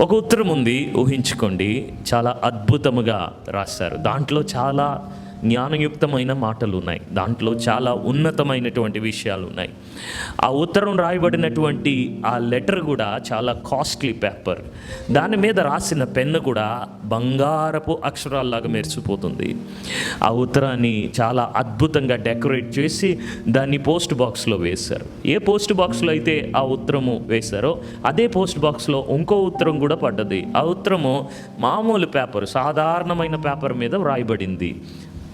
ఒక ఉత్తరం ఉంది ఊహించుకోండి. చాలా అద్భుతముగా రాశారు. దాంట్లో చాలా జ్ఞానయుక్తమైన మాటలు ఉన్నాయి దాంట్లో చాలా ఉన్నతమైనటువంటి విషయాలు ఉన్నాయి ఆ ఉత్తరం రాయబడినటువంటి ఆ లెటర్ కూడా చాలా కాస్ట్లీ పేపర్. దాని మీద రాసిన పెన్ను కూడా బంగారపు అక్షరాల్లాగా మెరిసిపోతుంది. ఆ ఉత్తరాన్ని చాలా అద్భుతంగా డెకరేట్ చేసి దాన్ని పోస్ట్ బాక్స్లో వేశారు. ఏ పోస్ట్ బాక్స్లో అయితే ఆ ఉత్తరము వేశారో అదే పోస్ట్ బాక్స్లో ఇంకో ఉత్తరం కూడా పడ్డది. ఆ ఉత్తరము మామూలు పేపర్ సాధారణమైన పేపర్ మీద వ్రాయబడింది.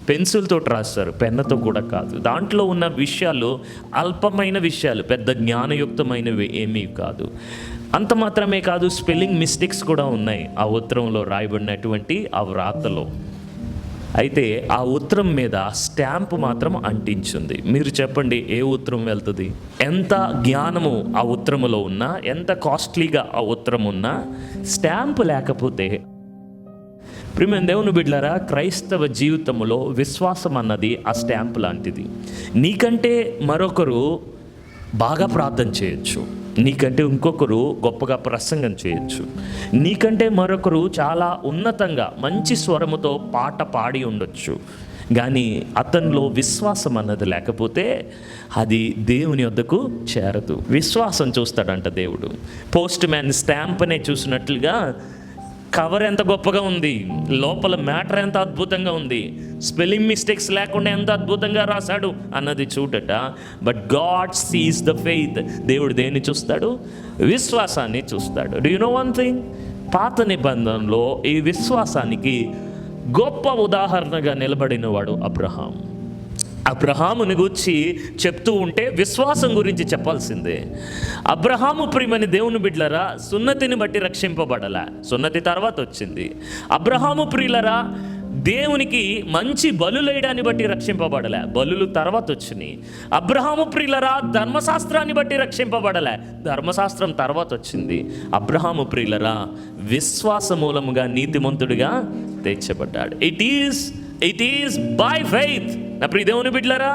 పెన్సిల్తో రాస్తారు పెన్నతో కూడా కాదు. దాంట్లో ఉన్న విషయాలు అల్పమైన విషయాలు పెద్ద జ్ఞానయుక్తమైనవి ఏమీ కాదు. అంత మాత్రమే కాదు స్పెల్లింగ్ మిస్టేక్స్ కూడా ఉన్నాయి ఆ ఉత్తరంలో రాయబడినటువంటి ఆ వ్రాతలో. అయితే ఆ ఉత్తరం మీద స్టాంప్ మాత్రం అంటించింది. మీరు చెప్పండి ఏ ఉత్తరం వెళ్తుంది? ఎంత జ్ఞానము ఆ ఉత్తరములో ఉన్నా ఎంత కాస్ట్లీగా ఆ ఉత్తరం ఉన్నా స్టాంప్ లేకపోతే ప్రిమైన దేవుని బిడ్లారా క్రైస్తవ జీవితంలో విశ్వాసం అన్నది ఆ స్టాంప్ లాంటిది. నీకంటే మరొకరు బాగా ప్రార్థన చేయొచ్చు. నీకంటే ఇంకొకరు గొప్పగా ప్రసంగం చేయొచ్చు. నీకంటే మరొకరు చాలా ఉన్నతంగా మంచి స్వరముతో పాట పాడి ఉండొచ్చు. కానీ అతనిలో విశ్వాసం అన్నది లేకపోతే అది దేవుని వద్దకు చేరదు. విశ్వాసం చూస్తాడంట దేవుడు. పోస్ట్ మ్యాన్ స్టాంప్ అనే చూసినట్లుగా కవర్ ఎంత గొప్పగా ఉంది లోపల మ్యాటర్ ఎంత అద్భుతంగా ఉంది స్పెల్లింగ్ మిస్టేక్స్ లేకుండా ఎంత అద్భుతంగా రాశాడు అన్నది చూడట. But God sees the faith దేవుడు దేన్ని చూస్తాడు? విశ్వాసాన్ని చూస్తాడు. Do you know one thing పాత నిబంధనలో ఈ విశ్వాసానికి గొప్ప ఉదాహరణగా నిలబడినవాడు అబ్రహాం. అబ్రహాముని గురించి చెప్తూ ఉంటే విశ్వాసం గురించి చెప్పాల్సిందే. అబ్రహాము ప్రియమని దేవుని బిడ్లరా సున్నతిని బట్టి రక్షింపబడల. సున్నతి తర్వాత వచ్చింది. అబ్రహాము ప్రియులరా దేవునికి మంచి బలులేయడాన్ని బట్టి రక్షింపబడలే. బలులు తర్వాత వచ్చినాయి. అబ్రహాము ప్రియులరా ధర్మశాస్త్రాన్ని బట్టి రక్షింపబడలే. ధర్మశాస్త్రం తర్వాత వచ్చింది. అబ్రహాము ప్రియులరా విశ్వాస మూలముగా నీతిమంతుడిగా తెచ్చబడ్డాడు. It is it is by faith నా ప్రియ దేవుని బిడ్లరా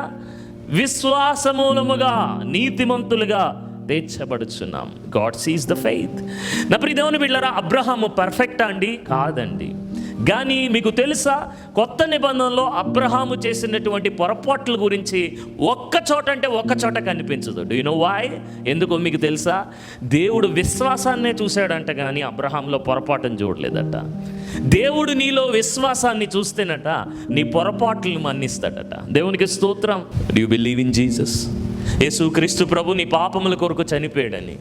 విశ్వాసమూలముగా నీతిమంతులుగా తీర్చబడుచున్నాం గాడ్ సీస్ ద ఫెయిత్ నా ప్రియ దేవుని బిడ్లరా అబ్రహాము పర్ఫెక్టా అండి కాదండి. కానీ మీకు తెలుసా కొత్త నిబంధనలో అబ్రహాము చేసినటువంటి పొరపాట్ల గురించి ఒక్క చోట అంటే ఒక్క చోట కనిపించదు. డూ నో వాయ్ ఎందుకో మీకు తెలుసా దేవుడు విశ్వాసాన్నే చూశాడంట కానీ అబ్రహాంలో పొరపాటును చూడలేదట. దేవుడు నీలో విశ్వాసాన్ని చూస్తేనట నీ పొరపాట్లను మన్నిస్తాడట. దేవునికి స్తోత్రం. డూ బిలీవ్ ఇన్ జీసస్ యేసుక్రీస్తు ప్రభు నీ పాపముల కొరకు చనిపోయాడని.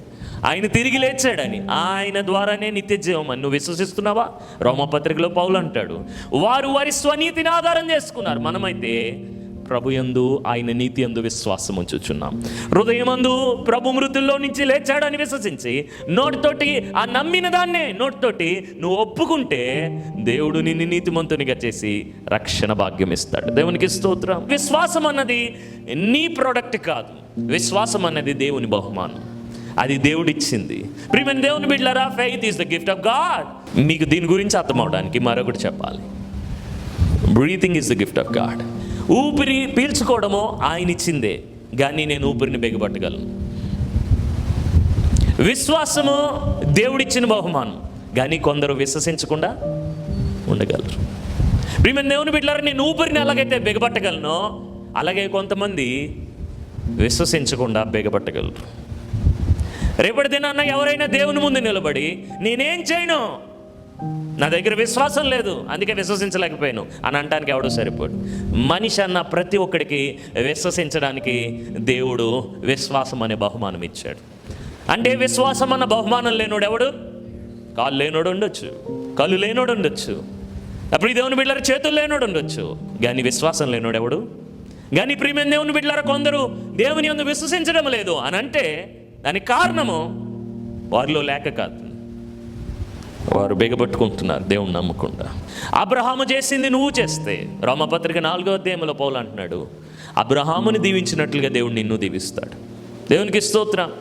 ఆయన తిరిగి లేచాడని. ఆయన ద్వారానే నిత్య జీవం నువ్వు విశ్వసిస్తున్నావా? రోమపత్రికలో పౌలు అంటాడు వారు వారి స్వనీతిని ఆధారం చేసుకున్నారు. మనమైతే ప్రభు యందు ఆయన నీతి యందు విశ్వాసం ఉంచుచున్నాం. హృదయమందు ప్రభు మృతుల్లో నుంచి లేచాడని విశ్వసించి నోటితోటి ఆ నమ్మిన దాన్నే నోటితోటి నువ్వు ఒప్పుకుంటే దేవుడు నిన్ను నీతిమంతునిగా చేసి రక్షణ భాగ్యం ఇస్తాడు. దేవునికి స్తోత్రం. విశ్వాసం అన్నది నీ ప్రోడక్ట్ కాదు. విశ్వాసం అన్నది దేవుని బహుమానం. అది దేవుడిచ్చింది. ప్రియమైన దేవుని బిడ్లరా faith is the gift of God మీకు దీని గురించి అర్థం అవడానికి మరొకటి చెప్పాలి. Breathing is the gift of God ఊపిరి పీల్చుకోవడమో ఆయన ఇచ్చిందే కానీ నేను ఊపిరిని బిగబట్టగలను విశ్వాసము దేవుడిచ్చిన బహుమానం కానీ కొందరు విశ్వసించకుండా ఉండగలరు. ప్రియమైన దేవుని బిడ్డలారా నేను ఊపిరిని ఎలాగైతే బిగబట్టగలను అలాగే కొంతమంది విశ్వసించకుండా బిగబట్టగలరు రేపటి దినాన్న ఎవరైనా దేవుని ముందు నిలబడి నేనేం చేయను? నా దగ్గర విశ్వాసం లేదు అందుకే విశ్వసించలేకపోయాను. అని అంటానికి ఎవడో సరిపోడు. మనిషి అన్న ప్రతి ఒక్కడికి విశ్వసించడానికి దేవుడు విశ్వాసం అనే బహుమానం ఇచ్చాడు. అంటే విశ్వాసం అన్న బహుమానం లేనోడు ఎవడు? కాళ్ళు లేనోడు ఉండొచ్చు కళ్ళు లేనోడు ఉండొచ్చు. అప్పుడు ఈ దేవుని బిడ్డల చేతులు లేనోడు ఉండొచ్చు. కానీ విశ్వాసం లేనోడు ఎవడు? కానీ ప్రియమైన దేవుని బిడ్డలారా కొందరు దేవుని అందు విశ్వసించడం లేదు అని అంటే దానికి కారణము వారిలో లేక కాదు. వారు బిగబట్టుకుంటున్నారు దేవుని నమ్మకుండా. అబ్రహాము చేసింది నువ్వు చేస్తే. రోమపత్రిక నాలుగో అధ్యాయంలో పౌలు అంటున్నాడు అబ్రహాముని దీవించినట్లుగా దేవుడు నిన్ను దీవిస్తాడు. దేవునికి స్తోత్రం.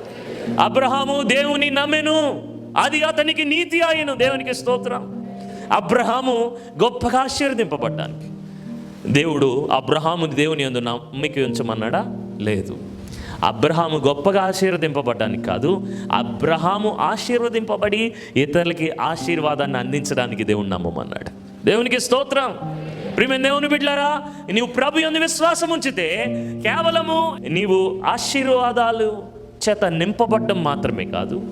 అబ్రహాము దేవుని నమ్మెను. అది అతనికి నీతి ఆయను. దేవునికి స్తోత్రం. అబ్రహాము గొప్పగా ఆశీర్వదింపబడ్డానికి. దేవుడు అబ్రహాముని దేవుని యందు నమ్మిక ఉంచమన్నాడా? లేదు. అబ్రహాము గొప్పగా ఆశీర్వదింపబడ్డానికి కాదు అబ్రహాము ఆశీర్వదింపబడి ఇతరులకి ఆశీర్వాదాన్ని అందించడానికి దేవుని నమ్మమన్నాడు దేవునికి స్తోత్రం. ప్రియమైన దేవుని బిడ్డారా నీవు ప్రభు యందు విశ్వాసం ఉంచితే కేవలము నీవు ఆశీర్వాదాలు చేత నింపబడ్డం మాత్రమే కాదు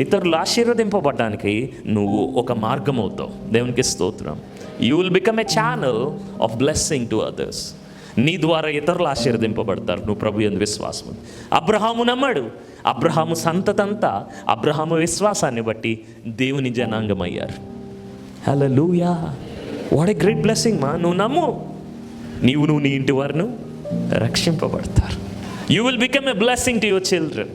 ఇతరులు ఆశీర్వదింపబడ్డానికి నువ్వు ఒక మార్గం అవుతావు దేవునికి స్తోత్రం. You will become a channel of blessing to others నీ ద్వారా ఇతరులు ఆశీర్వదింపబడతారు. నువ్వు ప్రభు ఎందు విశ్వాసం ఉంది. అబ్రహాము నమ్మాడు. అబ్రహాము సంతతంతా అబ్రహాము విశ్వాసాన్ని బట్టి దేవుని జనాంగం అయ్యారు హలో లూయా వాట్ ఏ గ్రేట్ బ్లెస్సింగ్ మా. నువ్వు నమ్ము. నీవు నువ్వు నీ ఇంటి వారును రక్షింపబడతారు. You will become a blessing to your children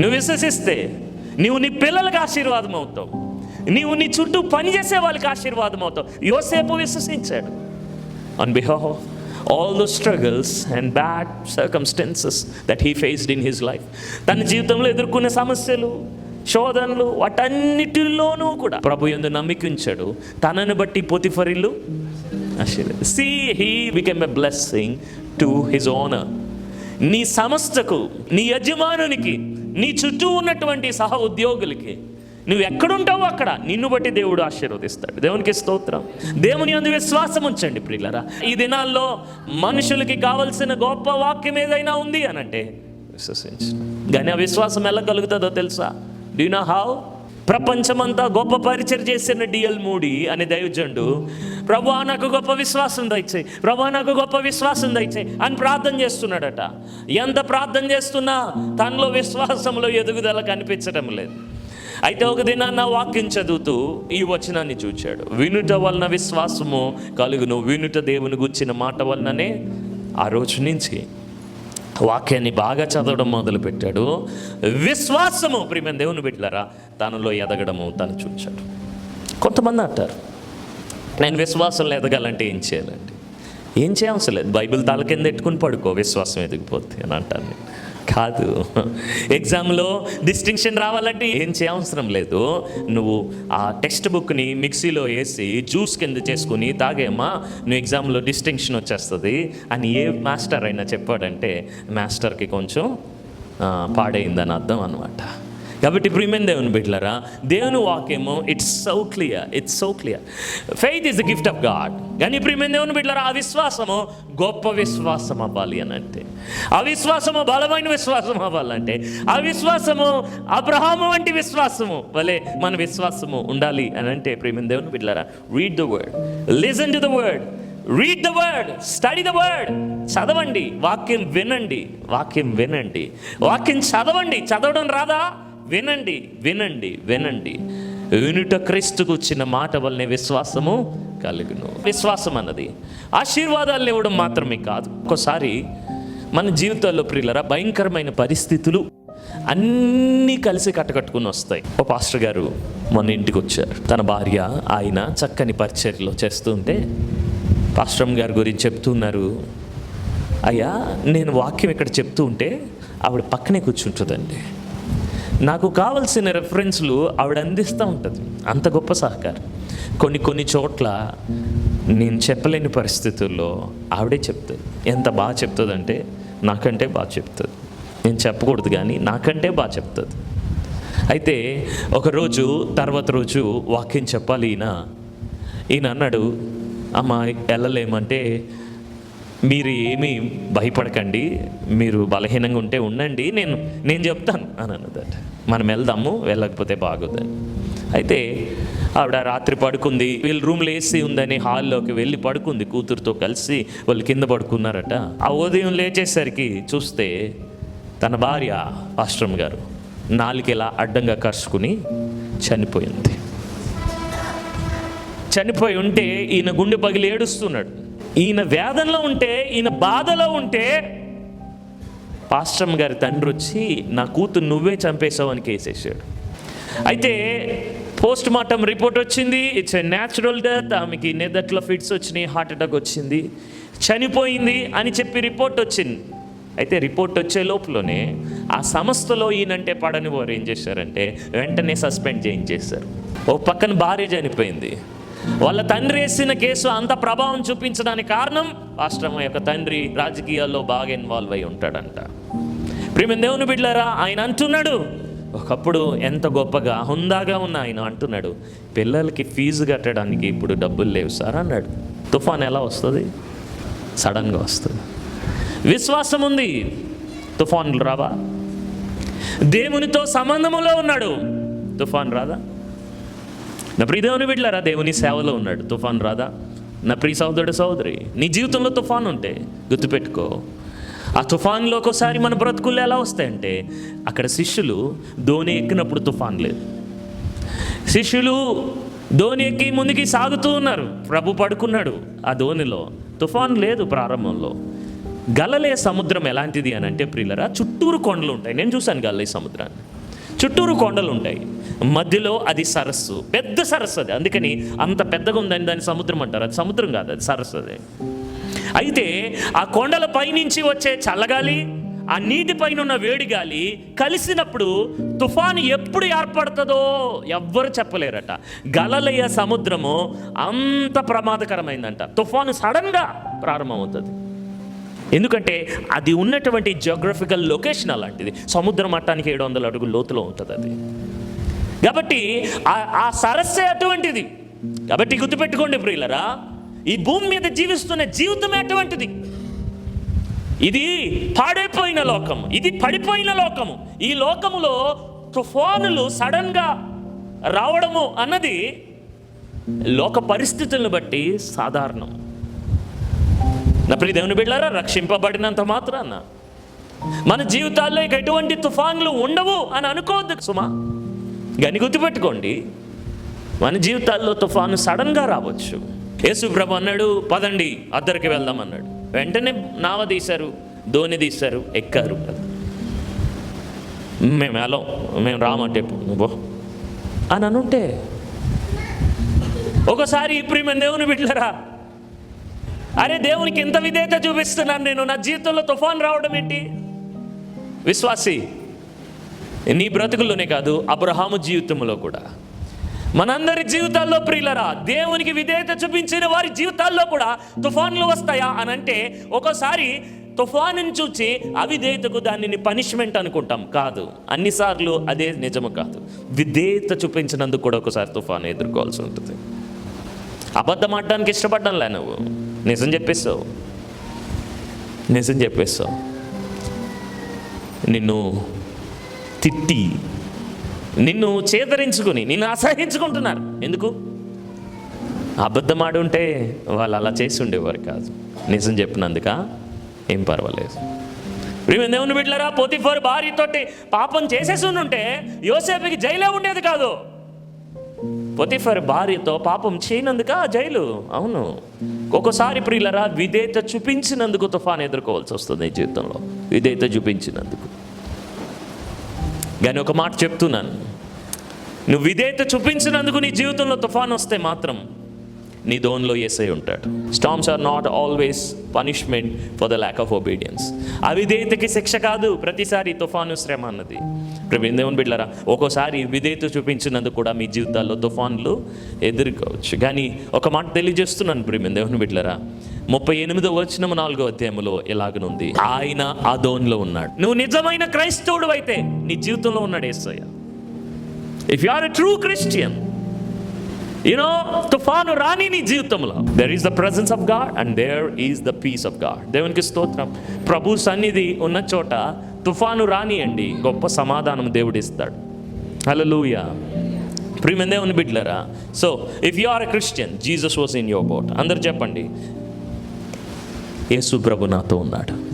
నువ్వు విశ్వసిస్తే నీవు నీ పిల్లలకు ఆశీర్వాదం అవుతావు. నీవు నీ చుట్టూ పనిచేసే వాళ్ళకి ఆశీర్వాదం అవుతావు. యోసేపు విశ్వసించాడు. On behalf all the struggles and bad circumstances that he faced in his life తన జీవితంలో ఎదుర్కొనే సమస్యలు శోధనలు వాటన్నిటిలోనూ కూడా ప్రభు ఎందు నమ్మికించాడు తనను బట్టి పోతిఫరిల్లు C he became a blessing to his owner నీ సంస్థకు నీ యజమానునికి నీ చుట్టూ ఉన్నటువంటి సహ ఉద్యోగులకి నువ్వు ఎక్కడుంటావో అక్కడ నిన్ను బట్టి దేవుడు ఆశీర్వదిస్తాడు. దేవునికి స్తోత్రం. దేవుని అందు విశ్వాసం ఉంచండి ప్రియులరా. ఈ దినాల్లో మనుషులకి కావలసిన గొప్ప వాక్యం ఏదైనా ఉంది అని అంటే విశ్వసించు. కానీ ఆ విశ్వాసం ఎలా కలుగుతుందో తెలుసా? డూ నా హౌ ప్రపంచమంతా గొప్ప పరిచయం చేసిన డిఎల్ మూడి అనే దైవజండు ప్రభా నాకు గొప్ప విశ్వాసం దయచేయి. ప్రభా నాకు గొప్ప విశ్వాసం దయచేయి అని ప్రార్థన చేస్తున్నాడట. ఎంత ప్రార్థన చేస్తున్నా తనలో విశ్వాసంలో ఎదుగుదల కనిపించడం లేదు. అయితే ఒక దినాన్న వాక్యం చదువుతూ ఈ వచనాన్ని చూచాడు. వినుట వలన విశ్వాసము కలుగును వినుట దేవుని గుచ్చిన మాట వలననే ఆ రోజు నుంచి వాక్యాన్ని బాగా చదవడం మొదలుపెట్టాడు. విశ్వాసము ప్రియమైన దేవుని బిడ్డలారా తనలో ఎదగడము తను చూచాడు. కొంతమంది అంటారు నేను విశ్వాసంలో ఎదగాలంటే ఏం చేయాలండి? ఏం చేయవసరం లేదు బైబిల్ తల కింద ఎట్టుకుని పడుకో విశ్వాసం ఎదిగిపోద్ది అని అంటాను నేను కాదు. ఎగ్జామ్లో డిస్టింక్షన్ రావాలంటే ఏం చేయవసరం లేదు. నువ్వు ఆ టెక్స్ట్ బుక్ని మిక్సీలో వేసి జ్యూస్ కింద చేసుకుని తాగేమ్మా నువ్వు ఎగ్జామ్లో డిస్టింక్షన్ వచ్చేస్తుంది అని ఏ మాస్టర్ అయినా చెప్పాడంటే మాస్టర్కి కొంచెం పాడైందని అర్థం అనమాట కాబట్టి ప్రియమైన దేవుని బిడ్డలరా దేవుని వాక్యము it's so clear it's so clear faith is the gift of God కానీ ప్రియమైన దేవుని బిడ్డలరా ఆ విశ్వాసము గొప్ప విశ్వాసం అవ్వాలి అని అంటే. అవిశ్వాసము బలమైన విశ్వాసం అవ్వాలంటే అవిశ్వాసము అబ్రహాము వంటి విశ్వాసము వలె మన విశ్వాసము ఉండాలి అని అంటే ప్రేమ దేవుని బిడ్డలారా read the word listen to the word read the word study the word చదవండి వాక్యం వినండి వాక్యం వినండి. వాక్యం చదవండి చదవడం రాదా? వినండి వినండి వినండి. వినుట క్రీస్తుకు వచ్చిన మాట వల్లనే విశ్వాసము కలుగును. విశ్వాసం అన్నది. ఆశీర్వాదాలు ఇవ్వడం మాత్రమే కాదు. ఒక్కోసారి మన జీవితాల్లో ప్రియులరా భయంకరమైన పరిస్థితులు అన్నీ కలిసి కట్టకట్టుకుని వస్తాయి. ఓ పాస్టర్ గారు మన ఇంటికి వచ్చారు. తన భార్య ఆయన చక్కని పరిచర్యలో చేస్తుంటే పాస్టమ్ గారి గురించి చెప్తున్నారు అయ్యా నేను వాక్యం ఇక్కడ చెప్తూ ఉంటే ఆవిడ పక్కనే కూర్చుంటుందండి. నాకు కావలసిన రెఫరెన్స్లు ఆవిడ అందిస్తూ ఉంటుంది. అంత గొప్ప సహకారం. కొన్ని కొన్ని చోట్ల నేను చెప్పలేని పరిస్థితుల్లో ఆవిడే చెప్తుంది. ఎంత బాగా చెప్తుందంటే నాకంటే బాగా చెప్తుంది. నేను చెప్పకూడదు కానీ నాకంటే బాగా చెప్తుంది. అయితే ఒకరోజు తర్వాత రోజు వాక్యం చెప్పాలి ఈయన. ఈయన అన్నాడు అమ్మ వెళ్ళలేమంటే మీరు ఏమీ భయపడకండి. మీరు బలహీనంగా ఉంటే ఉండండి. నేను నేను చెప్తాను. అని అన్నదట. మనం వెళ్దాము వెళ్ళకపోతే బాగోదని అయితే ఆవిడ రాత్రి పడుకుంది. వీళ్ళు రూమ్లో ఏసీ ఉందని హాల్లోకి వెళ్ళి పడుకుంది. కూతురుతో కలిసి వాళ్ళు కింద పడుకున్నారట. ఆ ఉదయం లేచేసరికి చూస్తే తన భార్య ఆశ్రమ్ గారు నాలుగేలా అడ్డంగా కరుచుకుని చనిపోయింది. చనిపోయి ఉంటే ఈయన గుండె పగిలి ఏడుస్తున్నాడు. ఈయన వేదనలో ఉంటే ఈయన బాధలో ఉంటే పాస్టమ్ గారి తండ్రి వచ్చి నా కూతురు నువ్వే చంపేశావు అని కేసేసాడు అయితే పోస్ట్ మార్టం రిపోర్ట్ వచ్చింది. ఇట్స్ ఎ న్యాచురల్ డెత్ ఆమెకి నిదట్లో ఫిట్స్ వచ్చినాయి హార్ట్ అటాక్ వచ్చింది. చనిపోయింది అని చెప్పి రిపోర్ట్ వచ్చింది. అయితే రిపోర్ట్ వచ్చే లోపలనే ఆ సంస్థలో ఈయనంటే పడని వారు ఏం చేశారంటే వెంటనే సస్పెండ్ చేయించేశారు. ఓ పక్కన భార్య చనిపోయింది. వాళ్ళ తండ్రి వేసిన కేసు అంత ప్రభావం చూపించడానికి కారణం రాష్ట్రం యొక్క తండ్రి రాజకీయాల్లో బాగా ఇన్వాల్వ్ అయి ఉంటాడంట. ప్రేమ దేవుని బిడ్డారా ఆయన అంటున్నాడు. ఒకప్పుడు ఎంత గొప్పగా హుందాగా ఉన్న ఆయన అంటున్నాడు. పిల్లలకి ఫీజు కట్టడానికి ఇప్పుడు డబ్బులు లేవు సార్ అన్నాడు. తుఫాన్ ఎలా వస్తుంది? సడన్గా వస్తుంది. విశ్వాసం ఉంది. తుఫాన్లు రావా? దేవునితో సంబంధములో ఉన్నాడు. తుఫాన్ రాదా? నా ప్రియ దేవుని బిడ్డారా దేవుని సేవలో ఉన్నాడు. తుఫాన్ రాదా? నా ప్రియ సహోదరుడు సహోదరి నీ జీవితంలో తుఫాన్ ఉంటే గుర్తుపెట్టుకో. ఆ తుఫాన్లో ఒకసారి మన బ్రతుకులు ఎలా వస్తాయంటే అక్కడ శిష్యులు ధోని ఎక్కినప్పుడు తుఫాన్ లేదు. శిష్యులు ధోని ఎక్కి ముందుకి సాగుతూ ఉన్నారు. ప్రభు పడుకున్నాడు ఆ ధోనిలో. తుఫాన్ లేదు ప్రారంభంలో. గలలే సముద్రం ఎలాంటిది అని అంటే ప్రియులరా చుట్టూరు కొండలు ఉంటాయి. నేను చూశాను గలలే సముద్రాన్ని. చుట్టూరు కొండలు ఉంటాయి. మధ్యలో అది సరస్సు. పెద్ద సరస్సు అది. అందుకని అంత పెద్దగా ఉందని దాని సముద్రం అంటారు. అది సముద్రం కాదు అది సరస్సు అది. అయితే ఆ కొండల పైనుంచి వచ్చే చల్లగాలి ఆ నీటి పైన ఉన్న వేడి గాలి కలిసినప్పుడు తుఫాను ఎప్పుడు ఏర్పడుతుందో ఎవ్వరు చెప్పలేరట. గలలయ సముద్రము అంత ప్రమాదకరమైందంట. తుఫాను సడన్గా ప్రారంభమవుతుంది. ఎందుకంటే అది ఉన్నటువంటి జియోగ్రఫికల్ లొకేషన్ అలాంటిది. సముద్ర మట్టానికి ఏడు వందల అడుగుల లోతులో ఉంటుంది అది. కాబట్టి ఆ- ఆ సరస్సే అటువంటిది. కాబట్టి గుర్తుపెట్టుకోండి ప్రియులరా ఈ భూమి మీద జీవిస్తున్న జీవితం అటువంటిది. ఇది పాడైపోయిన లోకము ఇది పడిపోయిన లోకము. ఈ లోకములో తుఫానులు సడన్గా రావడము అన్నది లోక పరిస్థితులను బట్టి సాధారణం. నా ప్రియ దేవుని బిడ్డారా రక్షింపబడినంత మాత్రాన మన జీవితాల్లో ఇక ఎటువంటి తుఫాన్లు ఉండవు అని అనుకోవద్దు. సుమా గని గుర్తుపెట్టుకోండి. మన జీవితాల్లో తుఫాను సడన్గా రావచ్చు. యేసు ప్రభు అన్నాడు పదండి అద్దరికి వెళ్దాం అన్నాడు. వెంటనే నావ తీశారు ధోని తీశారు ఎక్కారు మేము వెళ్ళం మేము రామంటే నువ్వు అని అనుంటే ఒకసారి ప్రియమైన దేవుని బిడ్డలరా అరే దేవునికి ఇంత విధేయత చూపిస్తున్నాను నేను నా జీవితంలో తుఫాన్ రావడం ఏంటి? విశ్వాసి నీ బ్రతుకుల్లోనే కాదు అబ్రహాము జీవితంలో కూడా మనందరి జీవితాల్లో ప్రియులరా దేవునికి విధేయత చూపించిన వారి జీవితాల్లో కూడా తుఫాన్లు వస్తాయా అని అంటే ఒకసారి తుఫాను చూచి అవిధేయతకు దానిని పనిష్మెంట్ అనుకుంటాం. కాదు అన్నిసార్లు అదే నిజము కాదు. విధేయత చూపించినందుకు కూడా ఒకసారి తుఫాను ఎదుర్కోవాల్సి ఉంటుంది. అబద్ధం ఆడడానికి ఇష్టపడ్డంలే నువ్వు. నిజం చెప్పేస్తావు నిజం చెప్పేస్తావు నిన్ను తిట్టి నిన్ను చేదరించుకుని నిన్ను అసహించుకుంటున్నారు. ఎందుకు? అబద్ధమాడు ఉంటే వాళ్ళు అలా చేసి ఉండేవారు కాదు. నిజం చెప్పినందుక ఏం పర్వాలేదు. ప్రియమైన దేవుని బిడ్డలారా పోతిఫర్ భార్యతోటి పాపం చేసేసి ఉంటే యోసేపుకి జైలే ఉండేది కాదు. పొతిఫర్ భార్యతో పాపం చేయనందుక జైలు. అవును. ఒక్కోసారి ప్రియులరా విధేయత చూపించినందుకు తుఫాన్ ఎదుర్కోవాల్సి వస్తుంది ఈ జీవితంలో. విధేయత చూపించినందుకు. కానీ ఒక మాట చెప్తున్నాను. నువ్వు విధేయత చూపించినందుకు నీ జీవితంలో తుఫాన్ వస్తే మాత్రం నీ దోన్లో ఏసై ఉంటాడు. Storms are not always punishment for the lack of obedience అవిధేయతకి శిక్ష కాదు ప్రతిసారి తుఫాను శ్రమ అన్నది. ప్రవీణ్ దేవుని బిడ్డరా ఒక్కోసారి విధేయత చూపించినందుకు కూడా మీ జీవితాల్లో తుఫాన్లు ఎదుర్కోవచ్చు. కానీ ఒక మాట తెలియజేస్తున్నాను ప్రేమ దేవుని బిడ్డరా ముప్పై ఎనిమిదో వచ్చిన నాలుగో అధ్యాయంలో ఎలాగనుంది? ఆయన ఆ ఉన్నాడు. నువ్వు నిజమైన క్రైస్తవుడు అయితే నీ జీవితంలో ఉన్నాడు Yesayya. If you are a true Christian you know తుఫాను రాని నీ జీవితంలో there is the presence of God and there is the peace of God దేవునికి స్తోత్రం. ప్రభు సన్నిధి ఉన్న చోట తుఫాను రానియండి గొప్ప సమాధానం దేవుడు ఇస్తాడు. హల్లెలూయా ప్రియమైన దేవుని బిడ్డలరా so if you are a Christian Jesus was in your boat అందరు చెప్పండి. యేసు ప్రభు నాతో ఉన్నాడు.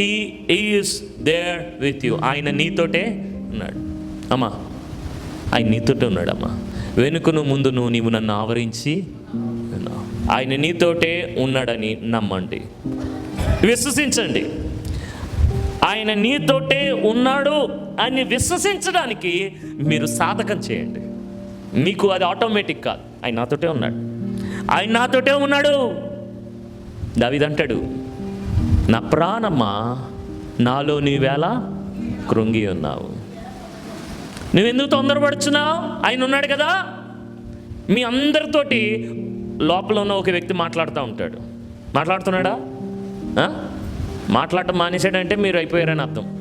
He is there with you ఆయన నీతోటే ఉన్నాడు. అమ్మా ఆయన నీతోటే ఉన్నాడమ్మా. వెనుకను ముందును నీవు నన్ను ఆవరించి ఆయన నీతోటే ఉన్నాడని నమ్మండి. విశ్వసించండి. ఆయన నీతోటే ఉన్నాడు అని విశ్వసించడానికి మీరు సాధకం చేయండి. మీకు అది ఆటోమేటిక్ కాదు. ఆయన నాతోటే ఉన్నాడు. ఆయన నాతోటే ఉన్నాడు. దావిదంటాడు నా ప్రాణమ్మా నాలో నీవేలా కృంగి ఉన్నావు. నువ్వెందుకు తొందరపడుచున్నావు? ఆయన ఉన్నాడు కదా. మీ అందరితోటి లోపల ఉన్న ఒక వ్యక్తి మాట్లాడుతూ ఉంటాడు. మాట్లాడుతున్నాడా? మాట్లాడటం మానేశాడంటే మీరు అయిపోయారని అర్థం.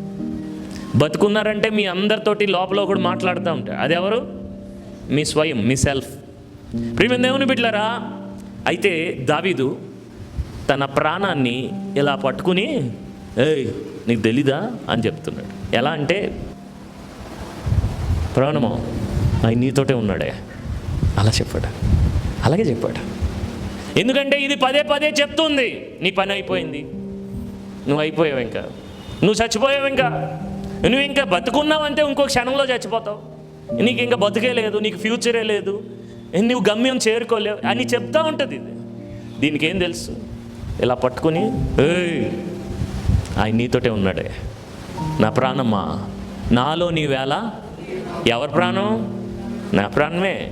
బతుకున్నారంటే మీ అందరితోటి లోపల ఒకడు మాట్లాడుతూ ఉంటాడు. అది ఎవరు? మీ స్వయం మీ సెల్ఫ్. ప్రియమైన దేవుని బిడ్డలారా అయితే దావీదు తన ప్రాణాన్ని ఇలా పట్టుకుని ఏయ్ నీకు తెలీదా? అని చెప్తున్నాడు. ఎలా అంటే ప్రాణమో అవి నీతోటే ఉన్నాడే. అలా చెప్పాడు. అలాగే చెప్పాడు. ఎందుకంటే ఇది పదే పదే చెప్తుంది. నీ పని అయిపోయింది. నువ్వు అయిపోయావు ఇంకా. నువ్వు చచ్చిపోయావు ఇంకా. నువ్వు ఇంకా బతుకున్నావంటే ఇంకో క్షణంలో చచ్చిపోతావు. నీకు ఇంకా బతుకే లేదు నీకు ఫ్యూచరే లేదు. నువ్వు గమ్యం చేరుకోలేవు. అని చెప్తా ఉంటుంది ఇది. దీనికి ఏం తెలుసు? ఇలా పట్టుకుని ఏయ్ ఆయన నీతోటే ఉన్నాడే. నా ప్రాణమ్మా నాలో నీ వేళ ఎవరి ప్రాణం? నా ప్రాణమే.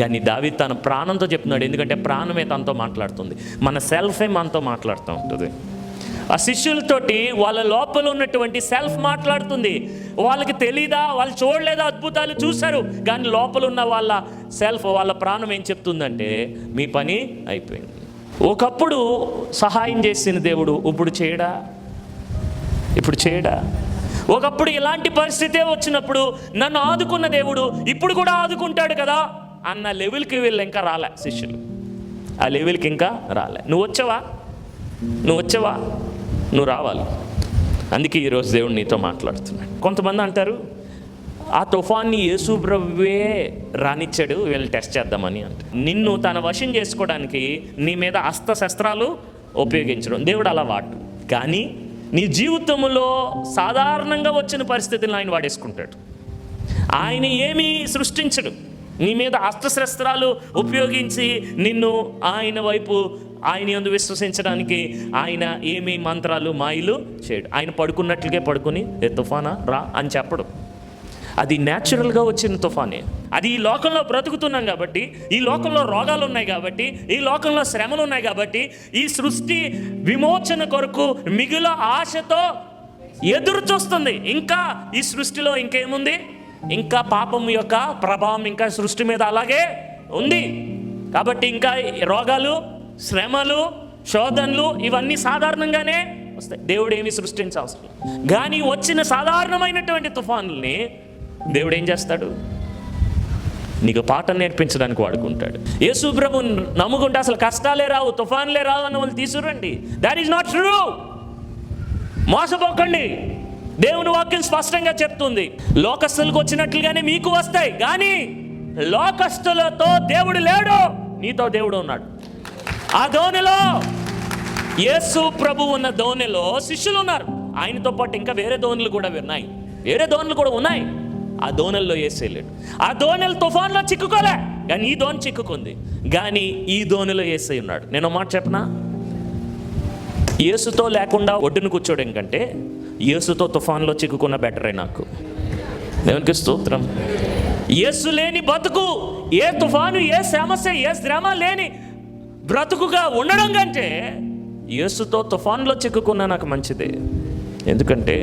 కానీ దావి తన ప్రాణంతో చెప్తున్నాడు ఎందుకంటే ప్రాణమే తనతో మాట్లాడుతుంది. మన సెల్ఫే మనతో మాట్లాడుతూ ఉంటుంది. ఆ శిష్యులతోటి వాళ్ళ లోపల ఉన్నటువంటి సెల్ఫ్ మాట్లాడుతుంది. వాళ్ళకి తెలీదా? వాళ్ళు చూడలేదా? అద్భుతాలు చూశారు. కానీ లోపల ఉన్న వాళ్ళ సెల్ఫ్ వాళ్ళ ప్రాణం ఏం చెప్తుందంటే మీ పని అయిపోయింది. ఒకప్పుడు సహాయం చేసిన దేవుడు ఇప్పుడు చేయడా? ఇప్పుడు చేయడా? ఒకప్పుడు ఇలాంటి పరిస్థితే వచ్చినప్పుడు నన్ను ఆదుకున్న దేవుడు ఇప్పుడు కూడా ఆదుకుంటాడు కదా అన్న లెవెల్కి వీళ్ళు ఇంకా రాలే శిష్యులు. ఆ లెవెల్కి ఇంకా రాలే. నువ్వు వచ్చావా? నువ్వు వచ్చావా? నువ్వు రావాలి. అందుకే ఈరోజు దేవుడు నీతో మాట్లాడుతున్నాడు. కొంతమంది అంటారు ఆ తుఫాన్ని యేసుప్రభువే రానిచ్చాడు వీళ్ళు టెస్ట్ చేద్దామని అంటే. నిన్ను తన వశం చేసుకోవడానికి నీ మీద అస్త్ర శస్త్రాలు ఉపయోగించడం. దేవుడు అలా వాడు. కానీ నీ జీవితంలో సాధారణంగా వచ్చిన పరిస్థితులను ఆయన వాడేసుకుంటాడు. ఆయన ఏమీ సృష్టించడు. నీ మీద అస్త్రశస్త్రాలు ఉపయోగించి నిన్ను ఆయన వైపు ఆయన యందు విశ్వసించడానికి ఆయన ఏమీ మంత్రాలు మాయలు చేయడు. ఆయన పడుకున్నట్లుగే పడుకుని ఏ తుఫానా? రా అని చెప్పడు. అది న్యాచురల్గా వచ్చిన తుఫానే. అది ఈ లోకంలో బ్రతుకుతున్నాం కాబట్టి ఈ లోకంలో రోగాలు ఉన్నాయి కాబట్టి ఈ లోకంలో శ్రమలు ఉన్నాయి కాబట్టి ఈ సృష్టి విమోచన కొరకు మిగుల ఆశతో ఎదురు చూస్తుంది. ఇంకా ఈ సృష్టిలో ఇంకేముంది? ఇంకా పాపం యొక్క ప్రభావం ఇంకా సృష్టి మీద అలాగే ఉంది. కాబట్టి ఇంకా రోగాలు శ్రమలు శోధనలు ఇవన్నీ సాధారణంగానే వస్తాయి. దేవుడు ఏమి సృష్టించవసరం కానీ వచ్చిన సాధారణమైనటువంటి తుఫానుల్ని దేవుడు ఏం చేస్తాడు? నీకు పాఠం నేర్పించడానికి వాడుకుంటాడు. యేసు ప్రభు నమ్ముకుంటే అసలు కష్టాలే రావు తుఫాన్లే రావు అన్న వాళ్ళు తీసుకురండి. దాట్ ఈస్ నాట్ ట్రూ మోసపోకండి. దేవుని వాక్యం స్పష్టంగా చెప్తుంది. లోకస్తులకు వచ్చినట్లుగానే మీకు వస్తాయి కానీ లోకస్తులతో దేవుడు లేడు. నీతో దేవుడు ఉన్నాడు. ఆ ధోనిలో యేసు ప్రభు ఉన్న ధోనిలో శిష్యులు ఉన్నారు. ఆయనతో పాటు ఇంకా వేరే ధోనులు కూడా ఉన్నాయి. వేరే ధోనులు కూడా ఉన్నాయి. ఆ దోణల్లో వేసేయలేడు ఆ దోణలు తుఫాన్లో చిక్కుకోలే. కానీ ఈ దోణి చిక్కుకుంది. కానీ ఈ దోణిలో వేసే ఉన్నాడు. నేను మాట చెప్పనా? యేసుతో లేకుండా ఒడ్డును కూర్చోవడం కంటే యేసుతో తుఫాన్లో చిక్కుకున్న బెటరే నాకు. దేవునికి స్తోత్రం. యేసు లేని బతుకు ఏ తుఫాను ఏ సమస్య ఏ శ్రమ లేని బ్రతుకుగా ఉండడం కంటే యేసుతో తుఫాన్లో చిక్కుకున్నా నాకు మంచిదే. ఎందుకంటే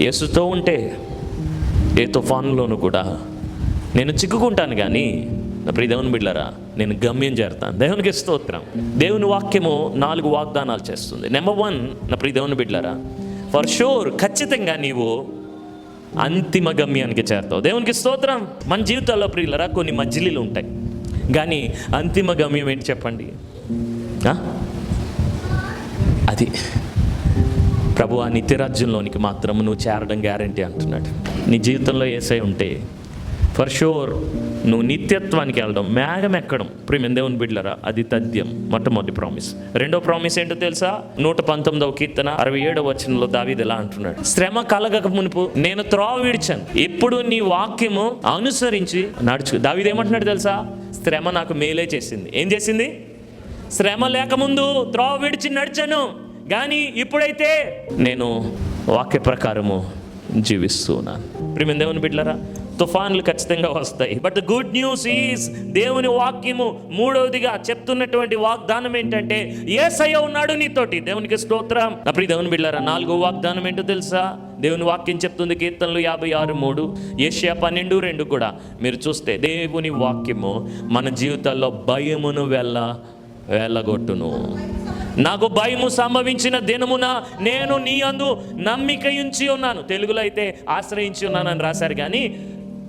యేసుతో ఉంటే ఏ తుఫాన్లోనూ కూడా నేను చిక్కుకుంటాను కానీ నా ప్రియ దేవుని బిడ్డలారా నేను గమ్యం చేరుతాను. దేవునికి స్తోత్రం. దేవుని వాక్యము నాలుగు వాగ్దానాలు చేస్తుంది. నెంబర్ వన్ నా ప్రియ దేవుని బిడ్డలారా ఫర్ షూర్ ఖచ్చితంగా నీవు అంతిమ గమ్యానికి చేరుతావు. దేవునికి స్తోత్రం. మన జీవితాల్లో ప్రియులరా కొన్ని మజిలీలు ఉంటాయి. కానీ అంతిమ గమ్యం ఏంటి చెప్పండి? అది ప్రభు ఆ నిత్యరాజ్యంలోనికి మాత్రం నువ్వు చేరడం గ్యారంటీ అంటున్నాడు. నీ జీవితంలో ఏసై ఉంటే ఫర్ షూర్ నువ్వు నిత్యత్వానికి వెళ్ళడం మేఘం ఎక్కడం. ప్రేమ దేవుని బిడ్లరా అది తథ్యం మొట్టమొదటి ప్రామిస్ రెండో ప్రామిస్ ఏంటో తెలుసా? నూట పంతొమ్మిదవ కీర్తన అరవై ఏడవ వచనంలో దావీది ఎలా అంటున్నాడు? శ్రమ కలగక మునుపు నేను త్రోవ విడిచాను. ఎప్పుడు నీ వాక్యము అనుసరించి నడుచు. దావీది ఏమంటున్నాడు తెలుసా? శ్రమ నాకు మేలే చేసింది. ఏం చేసింది? శ్రమ లేకముందు త్రోవ విడిచి నడిచాను. కానీ ఇప్పుడైతే నేను వాక్య ప్రకారము జీవిస్తున్నాను ప్రిమిన్ దేవుని బిడ్డలరా తుఫాన్లు ఖచ్చితంగా వస్తాయి. But the good news is దేవుని వాక్యము మూడవదిగా చెప్తున్నటువంటి వాగ్దానం ఏంటంటే ఏసయ్య ఉన్నాడు నీతోటి. దేవునికి స్తోత్రం. అప్పుడు దేవుని బిడ్డలారా నాలుగో వాగ్దానం ఏంటో తెలుసా? దేవుని వాక్యం చెప్తుంది కీర్తనలు యాభై ఆరు మూడు ఏషియా పన్నెండు రెండు కూడా. మీరు చూస్తే దేవుని వాక్యము మన జీవితాల్లో భయమును వెళ్ళ వెళ్ళగొట్టును నాకు భయము సంభవించిన దినమున నేను నీ అందు నమ్మిక ఉంచి ఉన్నాను. తెలుగులో అయితే ఆశ్రయించి ఉన్నానని రాశారు కానీ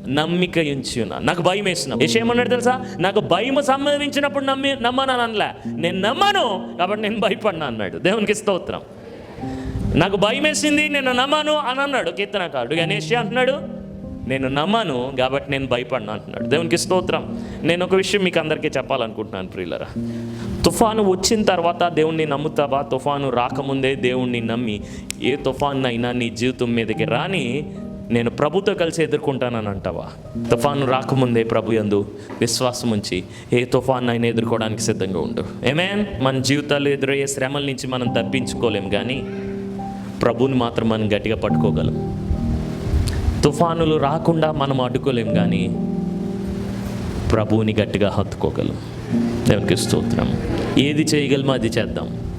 నమ్మిక ఉంచి ఉన్నాను నాకు భయం వేసిన విషయం ఏమన్నాడు తెలుసా? నాకు భయం సంభవించినప్పుడు నమ్మి నమ్మను అనలే. నేను నమ్మను కాబట్టి నేను భయపడినా అన్నాడు. దేవునికి స్తోత్రం. నాకు భయం వేసింది నేను నమ్మను అని అన్నాడు. కీర్తనకారుడు గణేష్ అంటున్నాడు నేను నమ్మను కాబట్టి నేను భయపడను అంటున్నాడు. దేవునికి స్తోత్రం. నేను ఒక విషయం మీకు అందరికీ చెప్పాలనుకుంటున్నాను ప్రియులరా. తుఫాను వచ్చిన తర్వాత దేవుణ్ణి నమ్ముతావా? తుఫాను రాకముందే దేవుణ్ణి నమ్మి ఏ తుఫానునైనా అయినా నీ జీవితం మీదకి రాని నేను ప్రభుతో కలిసి ఎదుర్కొంటానని అంటావా? తుఫాను రాకముందే ప్రభు ఎందు విశ్వాసం ఉంచి ఏ తుఫాను అయినా ఎదుర్కోవడానికి సిద్ధంగా ఉండు. ఏమేన్ మన జీవితాలు ఎదురయ్యే శ్రమల నుంచి మనం తప్పించుకోలేం కానీ ప్రభువుని మాత్రం మనం గట్టిగా పట్టుకోగలం. తుఫానులు రాకుండా మనం అడ్డుకోలేం కానీ ప్రభువుని గట్టిగా హత్తుకోగలం. దేవునికి స్తోత్రం. ఏది చేయగలమో అది చేద్దాం.